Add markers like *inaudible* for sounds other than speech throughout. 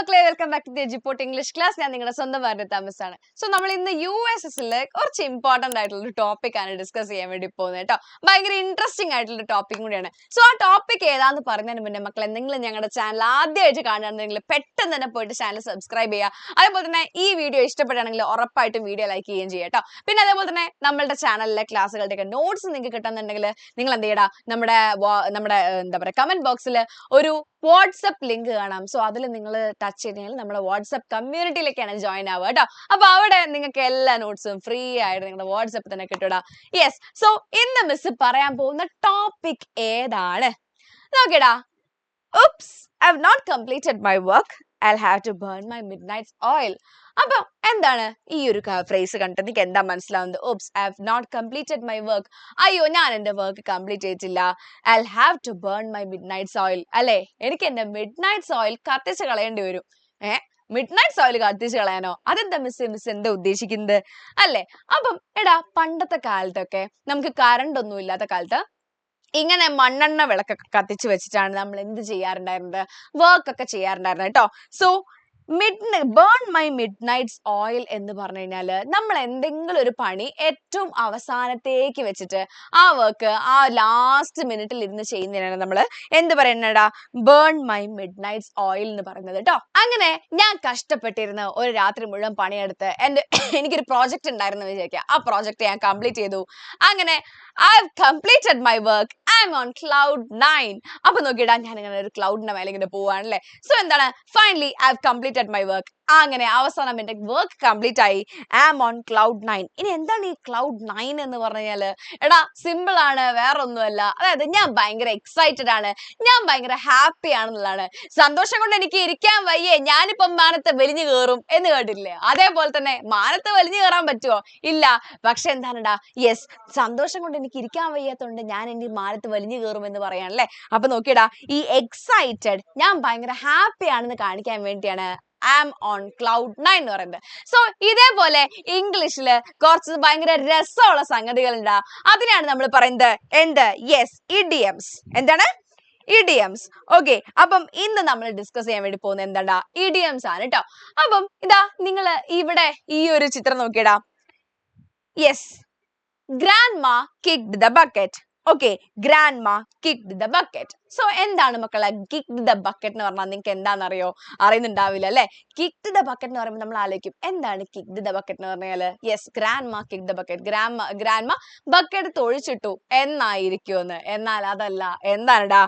മക്കളെ welcome back to ജിപ്പോട്ട് English class ഞാൻ നിങ്ങളുടെ സ്വന്തം വാർഡ് താമസാണ് സോ നമ്മൾ ഇന്ന് യു എസ് എസിൽ കുറച്ച് ഇമ്പോർട്ടന്റ് ആയിട്ടുള്ള ഒരു ടോപ്പിക് ആണ് ഡിസ്കസ് ചെയ്യാൻ വേണ്ടി പോകുന്നത് കേട്ടോ ഭയങ്കര ഇൻട്രസ്റ്റിംഗ് ആയിട്ടുള്ള ടോപ്പിക് കൂടിയാണ്. സോ ആ ടോപ്പിക് ഏതാന്ന് പറഞ്ഞതിന് മുന്നേ മക്കൾ എന്തെങ്കിലും ഞങ്ങളുടെ ചാനൽ ആദ്യമായിട്ട് കാണുകയാണെന്നുണ്ടെങ്കിൽ പെട്ടെന്ന് തന്നെ പോയിട്ട് ചാനൽ സബ്സ്ക്രൈബ് ചെയ്യുക. അതേപോലെ തന്നെ ഈ വീഡിയോ ഇഷ്ടപ്പെടുകയാണെങ്കിൽ ഉറപ്പായിട്ടും വീഡിയോ ലൈക്ക് ചെയ്യുകയും ചെയ്യുക കേട്ടോ പിന്നെ അതേപോലെ തന്നെ നമ്മുടെ ചാനലിലെ ക്ലാസ്സുകളുടെയൊക്കെ നോട്ട്സ് നിങ്ങൾക്ക് കിട്ടുന്നുണ്ടെങ്കിൽ നിങ്ങൾ എന്ത് ചെയ്യടാ? നമ്മുടെ നമ്മുടെ എന്താ പറയുക കമന്റ് ബോക്സിൽ ഒരു വാട്സപ്പ് ലിങ്ക് കാണാം. സോ അതിൽ നിങ്ങൾ ടച്ച് ചെയ്താൽ നമ്മുടെ വാട്സപ്പ് കമ്മ്യൂണിറ്റിയിലേക്കാണ് ജോയിൻ ആവുക കേട്ടോ. അപ്പൊ അവിടെ നിങ്ങൾക്ക് എല്ലാ നോട്ട്സും ഫ്രീ ആയിട്ട് നിങ്ങളുടെ വാട്സപ്പ് തന്നെ കിട്ടൂടാ യെസ് സോ ഇന്ന് മിസ് പറയാൻ പോകുന്ന ടോപ്പിക് ഏതാണ്? നോക്കിടാ oops I have not completed my work I have to burn my midnight's oil അപ്പൊ എന്താണ് ഈ ഒരു ഫ്രേസ് കണ്ടിട്ട് എനിക്ക് എന്താ മനസ്സിലാവുന്നത്? Oops I have not completed my work അയ്യോ ഞാൻ എന്റെ വർക്ക് കംപ്ലീറ്റ് ചെയ്തിട്ടില്ല. I have to burn my midnight's oil അല്ലേ? എനിക്ക് എന്റെ മിഡ് നൈറ്റ്സ് ഓയിൽ കത്തിച്ച് കളയേണ്ടി വരും. ഏ? മിഡ് നൈറ്റ്സ് ഓയിൽ കത്തിച്ച് കളയാനോ? അതെന്താ മിസ് മിസ് എന്താ ഉദ്ദേശിക്കുന്നത്? അല്ലേ? അപ്പം എടാ പണ്ടത്തെ കാലത്തൊക്കെ നമുക്ക് കറണ്ട് ഒന്നും ഇല്ലാത്ത കാലത്ത് ഇങ്ങനെ മണ്ണെണ്ണ വിളക്കൊക്കെ കത്തിച്ച് വെച്ചിട്ടാണ് നമ്മൾ എന്ത് ചെയ്യാറുണ്ടായിരുന്നത്? വർക്ക് ഒക്കെ ചെയ്യാറുണ്ടായിരുന്നത് കേട്ടോ. So mid burn my midnight's oil എന്ന് പറഞ്ഞു കഴിഞ്ഞാൽ നമ്മൾ എന്തെങ്കിലും ഒരു പണി ഏറ്റവും അവസാനത്തേക്ക് വെച്ചിട്ട് ആ വർക്ക് ആ ലാസ്റ്റ് മിനിറ്റിൽ ഇരുന്ന് ചെയ്യുന്നതിനാണ് നമ്മൾ എന്ത് പറയുന്നടാ? Burn my mid nights oil എന്ന് പറയുന്നത് കേട്ടോ. അങ്ങനെ ഞാൻ കഷ്ടപ്പെട്ടിരുന്ന ഒരു രാത്രി മുഴുവൻ പണിയെടുത്ത് എന്റെ *coughs* എനിക്കൊരു പ്രോജക്റ്റ് ഉണ്ടായിരുന്നു വിചാരിക്കുക. ആ പ്രോജക്റ്റ് ഞാൻ കംപ്ലീറ്റ് ചെയ്തു. അങ്ങനെ I have completed my work I am on cloud nine അപ്പൊ നോക്കിയിടാ ഞാൻ ഇങ്ങനെ ഒരു ക്ലൗഡിന്റെ മേലെ ഇങ്ങനെ പോവാണല്ലേ? സോ എന്താണ്? Finally I have completed my work അങ്ങനെ അവസാനം എന്റെ വർക്ക് കംപ്ലീറ്റ് ആയി. ആം ഓൺ ക്ലൗഡ് നയൻ ഇനി എന്താണ് ഈ ക്ലൗഡ് നയൻ എന്ന് പറഞ്ഞു കഴിഞ്ഞാൽ എടാ സിമ്പിൾ ആണ് വേറെ ഒന്നുമല്ല അതായത് ഞാൻ ഭയങ്കര എക്സൈറ്റഡ് ആണ്. ഞാൻ ഭയങ്കര ഹാപ്പി ആണെന്നുള്ളതാണ്. സന്തോഷം കൊണ്ട് എനിക്ക് ഇരിക്കാൻ വയ്യേ. ഞാനിപ്പം മാനത്തെ വലിഞ്ഞു കയറും എന്ന് കേട്ടില്ലേ അതേപോലെ തന്നെ മാനത്ത് വലിഞ്ഞു കയറാൻ പറ്റുമോ ഇല്ല. പക്ഷെ എന്താണെടാ? യെസ് സന്തോഷം കൊണ്ട് എനിക്ക് ഇരിക്കാൻ വയ്യാത്തതുകൊണ്ട് ഞാൻ എനിക്ക് മാനത്ത് വലിഞ്ഞു കയറും എന്ന് പറയാണല്ലേ? അപ്പൊ നോക്കിയടാ ഈ എക്സൈറ്റഡ് ഞാൻ ഭയങ്കര ഹാപ്പി ആണെന്ന് കാണിക്കാൻ വേണ്ടിയാണ് ആം ഓൺ ക്ലൗഡ് നയൻ എന്ന് പറയുന്നത്. സോ ഇതേപോലെ ഇംഗ്ലീഷിൽ കുറച്ച് ഭയങ്കര രസമുള്ള സംഗതികൾ സംഗതികളുണ്ട്. അതിനാണ് നമ്മൾ പറയുന്നത് എന്ത്? യെസ് ഇഡിയംസ് എന്താണ്? ഇഡിയംസ് ഓക്കെ അപ്പം ഇന്ന് നമ്മൾ ഡിസ്കസ് ചെയ്യാൻ വേണ്ടി പോകുന്നത് എന്താണ്ടാ? ഇഡിയംസ് ആണ് കേട്ടോ അപ്പം ഇതാ നിങ്ങൾ ഇവിടെ ഈ ഒരു ചിത്രം നോക്കിയടാ. Yes grandma kicked the bucket okay grandma kicked the bucket so എന്താണ് മക്കളെ? കിക്ക്ഡ് ദ ബക്കറ്റ് എന്ന് പറഞ്ഞാൽ നിങ്ങൾക്ക് എന്താണെന്നറിയോ? അറിയുന്നുണ്ടാവില്ല അല്ലെ? കിക്ക്ഡ് ദ ബക്കറ്റ് എന്ന് പറയുമ്പോൾ നമ്മൾ ആലോചിക്കും എന്താണ് കിക്ക്ഡ് ദ ബക്കറ്റ് എന്ന് പറഞ്ഞാൽ? Yes grandma kick the bucket grand grandma bucket തൊഴിച്ചിട്ടു. എന്നായിരിക്കുമെന്ന്. എന്നാൽ അതല്ല. എന്താണെടാ?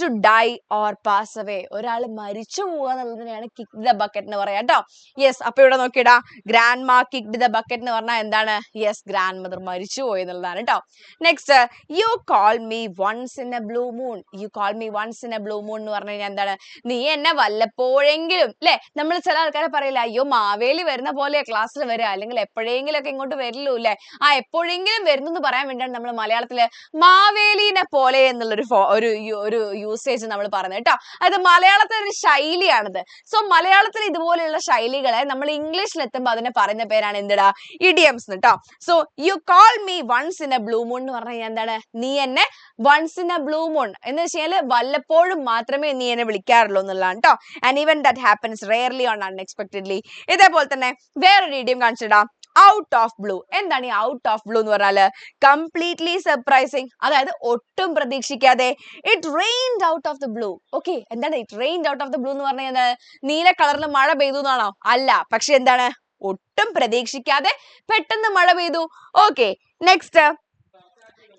To die or pass away ഒരാൾ മരിച്ചു പോവുക എന്നുള്ളതിനെയാണ് കിക്ക് ദ ബക്കറ്റ് എന്ന് പറയാം കേട്ടോ. യെസ് അപ്പൊ ഇവിടെ നോക്കിയിടാ. Grandma kick the bucket എന്ന് പറഞ്ഞാൽ എന്താണ്? യെസ് ഗ്രാൻഡ് മദർ മരിച്ചു പോയി എന്നുള്ളതാണ് കേട്ടോ. Next you call me once in a blue moon you call me once in a blue moon എന്ന് പറഞ്ഞു കഴിഞ്ഞാൽ എന്താണ്? നീ എന്നെ വല്ലപ്പോഴെങ്കിലും അല്ലെ നമ്മൾ ചില ആൾക്കാരെ പറയില്ല അയ്യോ മാവേലി വരുന്ന പോലെ ക്ലാസ്സിൽ വരിക അല്ലെങ്കിൽ എപ്പോഴെങ്കിലും ഒക്കെ ഇങ്ങോട്ട് വരില്ലൂ അല്ലെ ആ എപ്പോഴെങ്കിലും വരുന്നു എന്ന് പറയാൻ വേണ്ടിയാണ് നമ്മൾ മലയാളത്തിൽ മാവേലിനെ പോലെ എന്നുള്ളൊരു ഒരു ഒരു യൂസേജ് നമ്മൾ പറയുന്നത് കേട്ടോ. അത് മലയാളത്തിലെ ഒരു ശൈലിയാണിത്. സോ മലയാളത്തിൽ ഇതുപോലെയുള്ള ശൈലികളെ നമ്മൾ ഇംഗ്ലീഷിൽ എത്തുമ്പോൾ അതിനെ പറയുന്ന പേരാണ് എന്തിടാ? ഇഡിയംസ് കേട്ടോ so you call me once in a blue moon എന്ന് പറഞ്ഞു കഴിഞ്ഞാൽ എന്താണ്? നീ എന്നെ once in a blue moon എന്ന് വല്ലപ്പോഴും മാത്രമേ നീ എന്നെ വിളിക്കാറുള്ളൂ എന്നുള്ളതാണ് കേട്ടോ and even that happens rarely on unexpectedly ഇതേപോലെ തന്നെ വേറൊരു രീതിയും കാണിച്ചിടാം. ഔട്ട് ഓഫ് ബ്ലൂ എന്താണ് ഈ ഔട്ട് ഓഫ് ബ്ലൂ എന്ന് പറഞ്ഞാൽ കംപ്ലീറ്റ്ലി സർപ്രൈസിങ് അതായത് ഒട്ടും പ്രതീക്ഷിക്കാതെ. It rained out of the blue okay എന്താണ് it rained out of the blue എന്ന് പറഞ്ഞു കഴിഞ്ഞാൽ നീല കളറിൽ മഴ പെയ്തു എന്നാണോ? അല്ല. പക്ഷെ എന്താണ്? ഒട്ടും പ്രതീക്ഷിക്കാതെ പെട്ടെന്ന് മഴ പെയ്തു. Okay next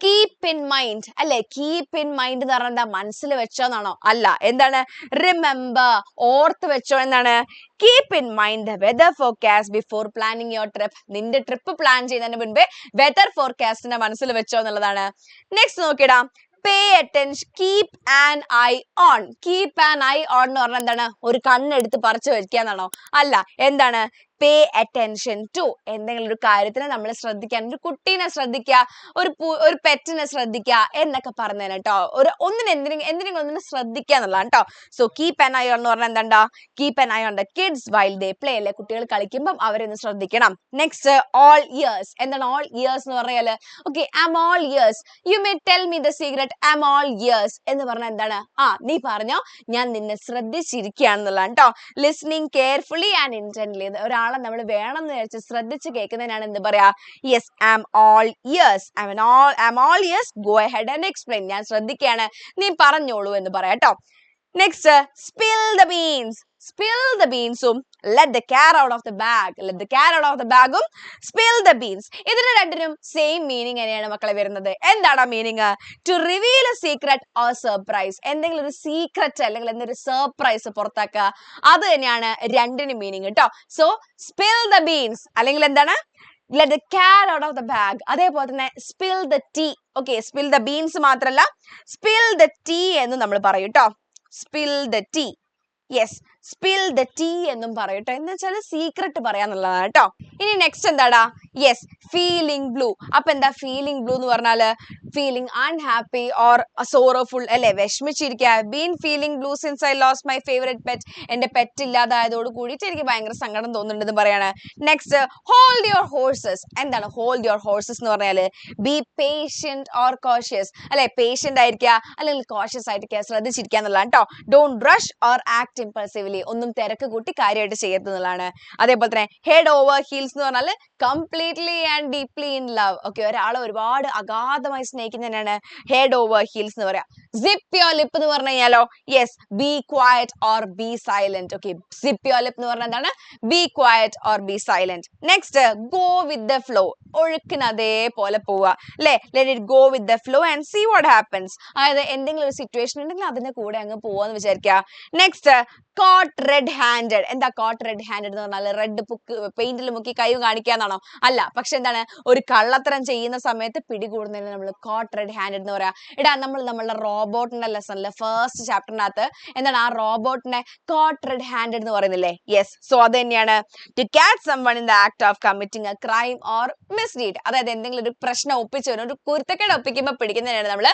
keep in mind അല്ലെ? കീപ് ഇൻ മൈൻഡ് എന്ന് പറഞ്ഞാൽ എന്താ? മനസ്സിൽ വെച്ചോന്നാണോ അല്ല. എന്താണ്? റിമെമ്പർ ഓർത്ത് വെച്ചോ എന്നാണ്? Keep in mind weather forecast before planning your trip നിന്റെ ട്രിപ്പ് പ്ലാൻ ചെയ്യുന്നതിന് മുൻപേ വെദർ ഫോർകാസ്റ്റിന്റെ മനസ്സിൽ വെച്ചോ എന്നുള്ളതാണ്. Next നോക്കിടാം. Pay attention keep an eye on keep an eye on എന്ന് പറഞ്ഞാൽ എന്താണ്? ഒരു കണ്ണെടുത്ത് പറിച്ചു വയ്ക്കുക എന്നാണോ? അല്ല. എന്താണ്? പേ അറ്റൻഷൻ ടു എന്തെങ്കിലും ഒരു കാര്യത്തിന് നമ്മൾ ശ്രദ്ധിക്കാൻ ഒരു കുട്ടീനെ ശ്രദ്ധിക്കുക ഒരു ഒരു പെറ്റിനെ ശ്രദ്ധിക്കുക എന്നൊക്കെ പറഞ്ഞതിന് കേട്ടോ ഒരു ഒന്നിനെ എന്തിനും എന്തിനെങ്കിലും ഒന്നിനെ ശ്രദ്ധിക്കുക എന്നുള്ളതാണ് കേട്ടോ സോ കീപ് എൻ ഐ എന്ന് പറഞ്ഞാൽ എന്താ keep an eye on the kids while they play അല്ലെ? കുട്ടികൾ കളിക്കുമ്പം അവരൊന്ന് ശ്രദ്ധിക്കണം. നെക്സ്റ്റ് ഓൾ ഇയേഴ്സ് എന്താണ് ഓൾ ഇയേഴ്സ് എന്ന് പറഞ്ഞാൽ okay am all ears you may tell me the secret am all ears എന്ന് പറഞ്ഞാൽ എന്താണ്? ആ നീ പറഞ്ഞോ. ഞാൻ നിന്നെ ശ്രദ്ധിച്ചിരിക്കുകയാണെന്നുള്ളതാണ് കേട്ടോ ലിസ്ണിംഗ് കെയർഫുള്ളി ആൻഡ് ഇന്റൻലി ഒരാളെ നമ്മൾ വേണം എന്ന് വിചാരിച്ച് ശ്രദ്ധിച്ച് കേൾക്കുന്നതിനാണ് എന്ത് പറയാ yes am all ears I mean all am all ears go ahead and explain ഞാൻ ശ്രദ്ധിക്കുകയാണ് നീ പറഞ്ഞോളൂ എന്ന് പറയാം കേട്ടോ next spill the beans spill the ബീൻസും let the cat out of the bag let the cat out of the ബാഗും spill the beans ഇതിന് രണ്ടിനും സെയിം മീനിങ് തന്നെയാണ് മക്കളെ വരുന്നത്. എന്താണ് ആ meaning to reveal a secret or surprise എന്തെങ്കിലും ഒരു സീക്രറ്റ് അല്ലെങ്കിൽ എന്തൊരു സർപ്രൈസ് പുറത്താക്കുക. അത് തന്നെയാണ് രണ്ടിനും മീനിങ് കേട്ടോ സോ സ്പിൽ ദ ബീൻസ് അല്ലെങ്കിൽ എന്താണ്? Let the cat out of the bag അതേപോലെ തന്നെ spill the tea okay spill the beans മാത്രമല്ല സ്പിൽ ദ ടീ എന്ന് നമ്മൾ പറയും കേട്ടോ spill the tea yes spill the tea എന്നും പറയട്ടോ. എന്ന് വെച്ചാൽ സീക്രട്ട് പറയാന്നുള്ളതാണ് കേട്ടോ. ഇനി നെക്സ്റ്റ് എന്താടാ? യെസ് ഫീലിംഗ് ബ്ലൂ അപ്പൊ എന്താ ഫീലിംഗ് ബ്ലൂ എന്ന് പറഞ്ഞാൽ ഫീലിംഗ് അൺഹാപ്പി ഓർ സോറോഫുൾ അല്ലെ? വിഷമിച്ചിരിക്കുക. Been feeling blue since I lose my favourite pet എന്റെ പെറ്റ് ഇല്ലാതായതോട് കൂടിയിട്ട് എനിക്ക് ഭയങ്കര സങ്കടം തോന്നുന്നുണ്ടെന്ന് പറയാണ്. നെക്സ്റ്റ് ഹോൾഡ് യുവർ ഹോഴ്സസ് എന്താണ് ഹോൾഡ് യുവർ ഹോഴ്സസ് എന്ന് പറഞ്ഞാൽ ബി പേഷ്യന്റ് ഓർ കോഷ്യസ് അല്ലെ? പേഷ്യന്റ് ആയിരിക്കുക അല്ലെങ്കിൽ കോഷ്യസ് ആയിരിക്കുക ശ്രദ്ധിച്ചിരിക്കുക എന്നുള്ളതാണ് കേട്ടോ. Don't rush or act impulsively ഒന്നും തിരക്ക് കൂട്ടി കാര്യമായിട്ട് ചെയ്യത്തുന്നതാണ് അതേപോലെ തന്നെ ഹെഡ് ഓവർ ഹീൽസ് എന്ന് പറഞ്ഞാൽ completely and deeply in love okay ഒരാളെ ഒരുപാട് അഗാധമായി സ്നേഹിക്കുന്നതിനാണ് ഹെഡ് ഓവർ ഹീൽസ് എന്ന് പറയാം. സിപ്പ് യോ ലിപ്പ് എന്ന് പറഞ്ഞു കഴിഞ്ഞാലോ yes be quiet or be silent okay zip your lip എന്ന് പറഞ്ഞാൽ എന്താണ്? Be quiet or be silent next go with the flow ഒഴുക്കിന് അതേപോലെ പോവുക. അല്ലെ? Let it go with the flow and see what happens അതായത് എന്തെങ്കിലും ഒരു സിറ്റുവേഷൻ ഉണ്ടെങ്കിൽ അതിന്റെ കൂടെ അങ്ങ് പോവാന്ന് വിചാരിക്കുക. നെക്സ്റ്റ് കോട്ട് റെഡ് ഹാൻഡഡ് എന്താ കോട്ട് റെഡ് ഹാൻഡഡ് എന്ന് പറഞ്ഞാൽ റെഡ് ബുക്ക് പെയിന്റിൽ മുക്കി കൈ കാണിക്കാന്നാണോ? അല്ല പക്ഷെ എന്താണ്? ഒരു കള്ളത്തരം ചെയ്യുന്ന സമയത്ത് പിടികൂടുന്നതിന് നമ്മൾ കോട്ട് റെഡ് ഹാൻഡഡ് എന്ന് പറയാം. എടാ നമ്മൾ നമ്മളുടെ റോബോട്ടിന്റെ ലെസണിലെ ഫസ്റ്റ് ചാപ്റ്ററിനകത്ത് എന്താണ് ആ റോബോട്ടിനെ കോട്ട് റെഡ് ഹാൻഡഡ് എന്ന് പറയുന്നില്ലേ? യെസ് സോ അത് തന്നെയാണ് to catch someone in the act of committing a crime or misdeed അതായത് എന്തെങ്കിലും ഒരു പ്രശ്നം ഒപ്പിച്ചു വരും ഒരു കുരുത്തക്കേട് ഒപ്പിക്കുമ്പോൾ പിടിക്കുന്നതിനാണ് നമ്മൾ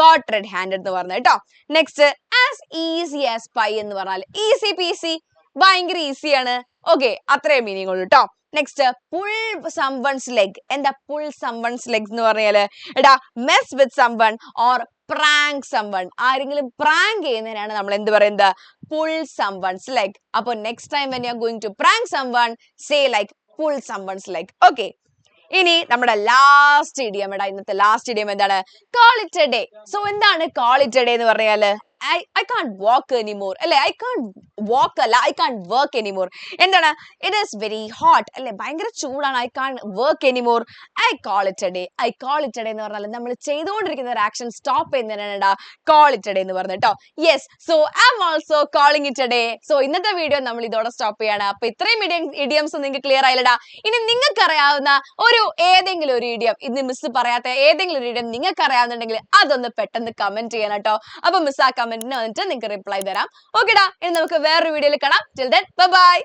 കോട്ട് റെഡ് ഹാൻഡഡ് എന്ന് പറയുന്നത് കേട്ടോ? Next as easy as pie എന്ന് പറഞ്ഞാൽ ഈസി പീസി ഭയങ്കര ഈസിയാണ് ഓക്കെ അത്രേ മീനിങ് ഉള്ളൂ കേട്ടോ നെക്സ്റ്റ് പുൾ സംവൺസ് ലെഗ് എന്താ പുൾ സംവൺസ് ലെഗ് എന്ന് പറഞ്ഞാൽ? എടാ mess with someone or prank someone ആരെങ്കിലും പ്രാങ്ക് ചെയ്യുന്നതിനാണ് നമ്മൾ എന്ത് പറയുന്നത്? പുൾ സംവൺസ് ലെഗ് അപ്പൊ next time when you are going to prank someone say like pull someone's leg okay ഇനി നമ്മുടെ ലാസ്റ്റ് ഇടിയം എടാ ഇന്നത്തെ ലാസ്റ്റ് ഇടിയം എന്താണ്? Call it a day so എന്താണ് കോൾ ഇറ്റ് എ ഡേ എന്ന് പറഞ്ഞാൽ? I can't walk anymore അല്ലെ? I can't walk അല്ല. ഐ കാൺ വർക്ക് എനിമോർ എന്താണ്? ഇറ്റ് ഈസ് വെരി ഹോട്ട് അല്ലെ? ഭയങ്കര ചൂടാണ്. I can't work anymore I call it a day I call it a day എന്ന് പറഞ്ഞാൽ നമ്മൾ ചെയ്തുകൊണ്ടിരിക്കുന്ന ഒരു ആക്ഷൻ സ്റ്റോപ്പ് ചെയ്യുന്നതിനാണ് കോൾ ഇറ്റ് എ ഡേ എന്ന് പറഞ്ഞിട്ടോ yes so I am also calling it a day so ഇന്നത്തെ വീഡിയോ നമ്മൾ ഇതോടെ സ്റ്റോപ്പ് ചെയ്യാണ്. അപ്പൊ ഇത്രയും ഇഡിയംസ് നിങ്ങൾക്ക് ക്ലിയർ ആയില്ലടാ. ഇനി നിങ്ങൾക്ക് അറിയാവുന്ന ഒരു ഏതെങ്കിലും ഒരു ഇഡിയം ഇന്ന് മിസ് പറയാത്ത ഏതെങ്കിലും ഒരു ഇഡിയം നിങ്ങൾക്ക് അറിയാവുന്നുണ്ടെങ്കിൽ അതൊന്ന് പെട്ടെന്ന് കമന്റ് ചെയ്യണം കേട്ടോ അപ്പൊ മിസ് ആ കമന്റിന് വന്നിട്ട് നിങ്ങൾക്ക് റിപ്ലൈ തരാം. ഓക്കെടാ ഇനി നമുക്ക് വേറൊരു വീഡിയോയിൽ കാണാം. Till then bye